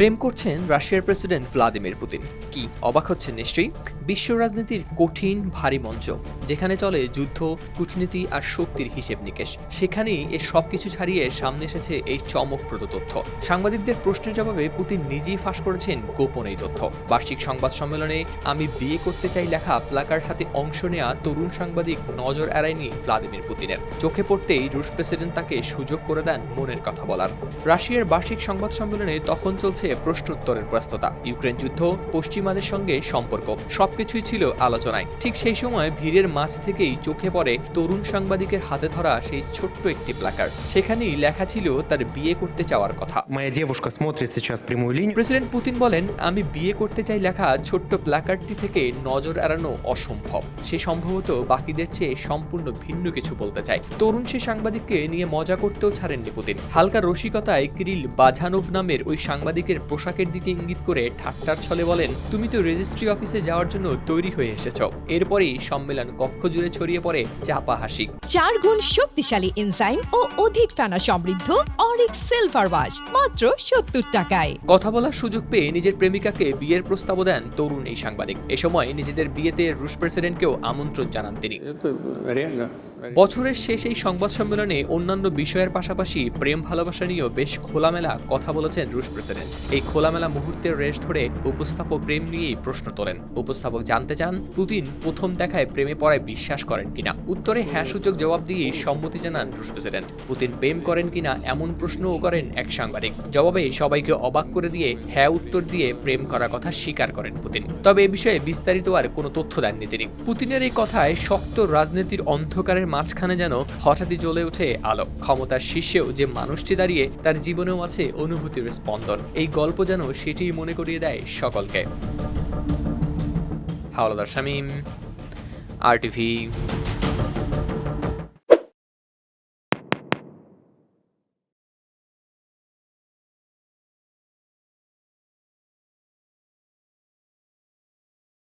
প্রেম করছেন রাশিয়ার president Vladimir Putin. কি, অবাক হচ্ছেন নিশ্চয়ই? বিশ্ব রাজনীতির কঠিন, ভারী মঞ্চ, যেখানে চলে যুদ্ধ, কূটনীতি আর শক্তির হিসেব নিকেশ। সেখানেই এ সব কিছু ছাড়িয়ে সামনে এসেছে এই চমকপ্রদ তথ্য। সাংবাদিকদের প্রশ্নের জবাবে পুতিন নিজেই ফাঁস করেছেন গোপন এই তথ্য। বার্ষিক সংবাদ সম্মেলনে, আমি বিয়ে করতে চাই লেখা প্লাকার হাতে অংশ নেয়া তরুণ সাংবাদিক নজর এড়ায়নি ভ্লাদিমির পুতিনের। চোখে পড়তেই রুশ প্রেসিডেন্ট তাকে সুযোগ করে দেন মনের কথা বলার। রাশিয়ার বার্ষিক সংবাদ সম্মেলনে তখন চলছে প্রশ্নোত্তরের ব্যস্ততা। ইউক্রেন যুদ্ধ পশ্চিমাদের সঙ্গে সম্পর্ক সবকিছুই ছিল আলোচনায়। ঠিক সেই সময় ভিড়ের মাঝ থেকেই চোখে পড়ে তরুণ সাংবাদিকের হাতে ধরা সেই ছোট্ট একটি প্লাকার সেখানেই লেখা ছিল তার বিয়ে করতে চাওয়ার কথা। প্রেসিডেন্ট পুতিন বলেন আমি বিয়ে করতে চাই লেখা ছোট্ট প্লাকারটি থেকে নজর এড়ানো অসম্ভব। সে সম্ভবত বাকিদের চেয়ে সম্পূর্ণ ভিন্ন কিছু বলতে চায়। তরুণ সে সাংবাদিককে নিয়ে মজা করতেও ছাড়েননি পুতিন। হালকা রসিকতায় কিরিল বাঝানোভ নামের ওই সাংবাদিকের পোশাকের দিকে ইঙ্গিত করে ঠাট্টার ছলে বলেন তুমি তো রেজিস্ট্রি অফিসে যাওয়ার জন্য তৈরি হয়ে এসেছ। এরপরেই সম্মেলন কক্ষ জুড়ে ছড়িয়ে পড়ে চাপা হাসি। চার গুণ শক্তিশালী এনজাইম ও অধিক ফেনা সমৃদ্ধ অরিক সিলভার ওয়াশ মাত্র সত্তর টাকায়। কথা বলার সুযোগ পেয়ে নিজের প্রেমিকাকে বিয়ের প্রস্তাবও দেন তরুণ এই সাংবাদিক। এ সময় নিজেদের বিয়েতে রুশ প্রেসিডেন্টকেও আমন্ত্রণ জানান তিনি। বছরের শেষ এই সংবাদ সম্মেলনে অন্যান্য বিষয়ের পাশাপাশি প্রেম ভালোবাসা নিয়েও বেশ খোলামেলা কথা বলেছেন রুশ প্রেসিডেন্ট। এই খোলামেলা মুহূর্তের রেশ ধরে উপস্থাপক প্রেম নিয়েই প্রশ্ন তোলেন। উপস্থাপক জানতে চান, পুতিন প্রথম দেখায় প্রেমে পড়ায় বিশ্বাস করেন কিনা? উত্তরে হ্যাঁ সূচক জবাব দিয়ে সম্মতি জানান রুশ প্রেসিডেন্ট। পুতিন প্রেম করেন কিনা এমন প্রশ্নও করেন এক সাংবাদিক। জবাবে সবাইকে অবাক করে দিয়ে হ্যাঁ উত্তর দিয়ে প্রেম করার কথা স্বীকার করেন পুতিন। তবে এ বিষয়ে বিস্তারিত আর কোনো তথ্য দেননি তিনি। পুতিনের এই কথায় শক্ত রাজনীতির অন্ধকারের মাঝখানে যেন হঠাৎই জ্বলে ওঠে আলো। ক্ষমতার শীর্ষেও যে মানুষটি দাঁড়িয়ে, তার জীবনেও আছে অনুভূতির স্পন্দন। এই গল্প যেন সেটিই মনে করিয়ে দেয় সকলকে। হাওলাদার শামীম, আর টিভি